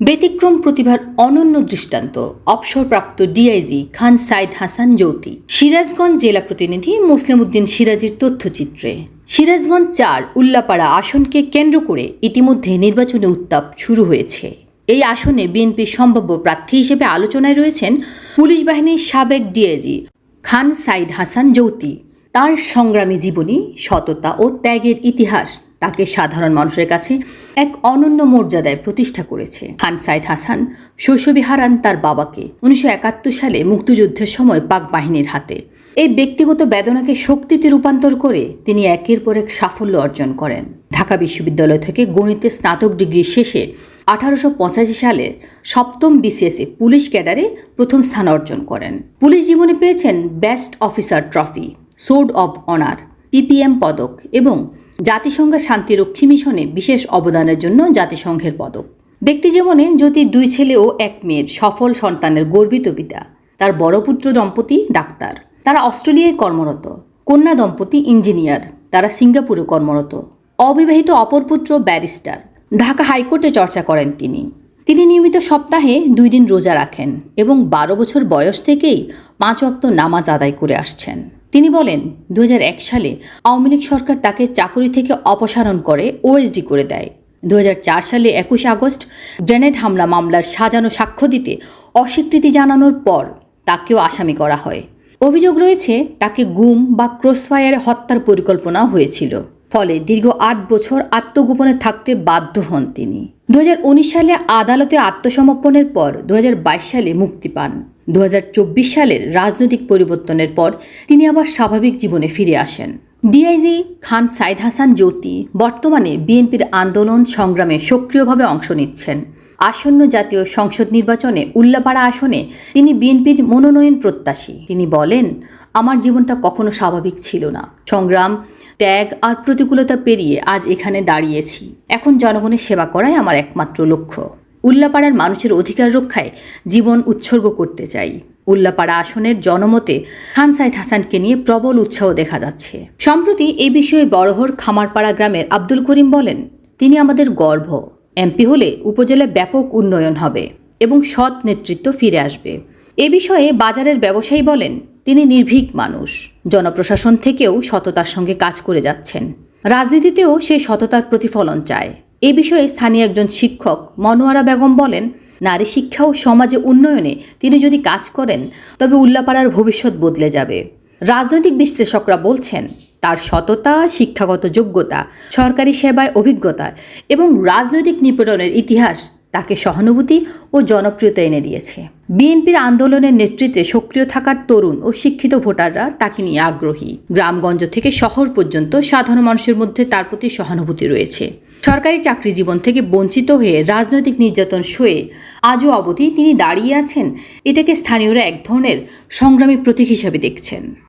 ব্যতিক্রম প্রতিভার অনন্য দৃষ্টান্ত। অবসরপ্রাপ্ত ডিআইজি খান সাইদ হাসান জ্যোতি সিরাজগঞ্জ জেলা প্রতিনিধি মুসলিম উদ্দিন সিরাজের তথ্যচিত্রে। সিরাজগঞ্জ চার উল্লাপাড়া আসনকে কেন্দ্র করে ইতিমধ্যে নির্বাচনী উত্তাপ শুরু হয়েছে। এই আসনে বিএনপির সম্ভাব্য প্রার্থী হিসেবে আলোচনায় রয়েছেন পুলিশ বাহিনীর সাবেক ডিআইজি খান সাইদ হাসান জ্যোতি তার সংগ্রামী জীবনী, সততা ও ত্যাগের ইতিহাস তাকে সাধারণ মানুষের কাছে এক অনন্য মর্যাদায় প্রতিষ্ঠা করেছে। খান সাইদ হাসান, শৈশবী হারান তার বাবাকে উনিশশো একাত্তর সালে মুক্তিযুদ্ধের সময় পাক বাহিনীর হাতে। এই ব্যক্তিগত বেদনাকে শক্তিতে রূপান্তর করে তিনি একের পর এক সাফল্য অর্জন করেন। ঢাকা বিশ্ববিদ্যালয় থেকে গণিতে স্নাতক ডিগ্রি শেষে আঠারোশো পঁচাশি সালের সপ্তম বিসিএসে পুলিশ ক্যাডারে প্রথম স্থান অর্জন করেন। পুলিশ জীবনে পেয়েছেন best officer trophy sword of honour, PPM পদক এবং জাতিসংঘের শান্তিরক্ষী মিশনে বিশেষ অবদানের জন্য জাতিসংঘের পদক। ব্যক্তি জীবনে যদি দুই ছেলে ও এক মেয়ের সফল সন্তানের গর্বিত পিতা, তার বড় পুত্র দম্পতি ডাক্তার, তারা অস্ট্রেলিয়ায় কর্মরত, কন্যা দম্পতি ইঞ্জিনিয়ার, তারা সিঙ্গাপুরে কর্মরত, অবিবাহিত অপর পুত্র ব্যারিস্টার, ঢাকা হাইকোর্টে চর্চা করেন তিনি। তিনি নিয়মিত সপ্তাহে দুই দিন রোজা রাখেন এবং বারো বছর বয়স থেকেই পাঁচ অক্ত নামাজ আদায় করে আসছেন। তিনি বলেন দু হাজার এক সালে আওয়ামী লীগ সরকার তাকে চাকরি থেকে অপসারণ করে ওএসডি করে দেয়। দু হাজার চার সালে একুশ আগস্ট গ্রেনেড হামলা মামলার সাজানো সাক্ষ্য দিতে অস্বীকৃতি জানানোর পর তাকেও আসামি করা হয়। অভিযোগ রয়েছে, তাকে গুম বা ক্রসফায়ারে হত্যার পরিকল্পনা হয়েছিল। ফলে দীর্ঘ আট বছর আত্মগোপনে থাকতে বাধ্য হন তিনি। দু হাজার উনিশ সালে আদালতে আত্মসমর্পণের পর দু হাজার বাইশ সালে মুক্তি পান। দু হাজার চব্বিশ সালের রাজনৈতিক পরিবর্তনের পর তিনি আবার স্বাভাবিক জীবনে ফিরে আসেন। ডিআইজি খান সাইদ হাসান জ্যোতি বর্তমানে বিএনপির আন্দোলন সংগ্রামে সক্রিয়ভাবে অংশ নিচ্ছেন। আসন্ন জাতীয় সংসদ নির্বাচনে উল্লাপাড়া আসনে তিনি বিএনপির মনোনয়ন প্রত্যাশী। তিনি বলেন, আমার জীবনটা কখনো স্বাভাবিক ছিল না। সংগ্রাম, ত্যাগ আর প্রতিকূলতা পেরিয়ে আজ এখানে দাঁড়িয়েছি। এখন জনগণের সেবা করাই আমার একমাত্র লক্ষ্য। উল্লাপাড়ার মানুষের অধিকার রক্ষায় জীবন উৎসর্গ করতে চাই। উল্লাপাড়া আসনের জনমতে খান সাইদ হাসানকে নিয়ে প্রবল উৎসাহ দেখা যাচ্ছে। সম্প্রতি এই বিষয়ে বড়হর খামারপাড়া গ্রামের আব্দুল করিম বলেন, তিনি আমাদের গর্ব। এমপি হলে উপজেলা ব্যাপক উন্নয়ন হবে এবং সৎ নেতৃত্ব ফিরে আসবে। এ বিষয়ে বাজারের ব্যবসায়ী বলেন, তিনি নির্ভীক মানুষ। জনপ্রশাসন থেকেও সততার সঙ্গে কাজ করে যাচ্ছেন। রাজনীতিতেও সেই সততার প্রতিফলন চায়। এ বিষয়ে স্থানীয় একজন শিক্ষক মনোয়ারা বেগম বলেন, নারী শিক্ষা ও সমাজে উন্নয়নে তিনি যদি কাজ করেন, তবে উল্লাপাড়ার ভবিষ্যৎ বদলে যাবে। রাজনৈতিক বিশ্লেষকরা বলছেন তার সততা, শিক্ষাগত যোগ্যতা, সরকারি সেবায় অভিজ্ঞতা এবং রাজনৈতিক নিপীড়নের ইতিহাস তাকে সহানুভূতি ও জনপ্রিয়তা এনে দিয়েছে। বিএনপির আন্দোলনের নেতৃত্বে সক্রিয় থাকার তরুণ ও শিক্ষিত ভোটাররা তাকে নিয়ে আগ্রহী। গ্রামগঞ্জ থেকে শহর পর্যন্ত সাধারণ মানুষের মধ্যে তার প্রতি সহানুভূতি রয়েছে। সরকারি চাকরি জীবন থেকে বঞ্চিত হয়ে রাজনৈতিক নির্যাতন সয়ে আজও অবধি তিনি দাঁড়িয়ে আছেন, এটাকে স্থানীয়রা এক ধরনের সংগ্রামী প্রতীক হিসাবে দেখছেন।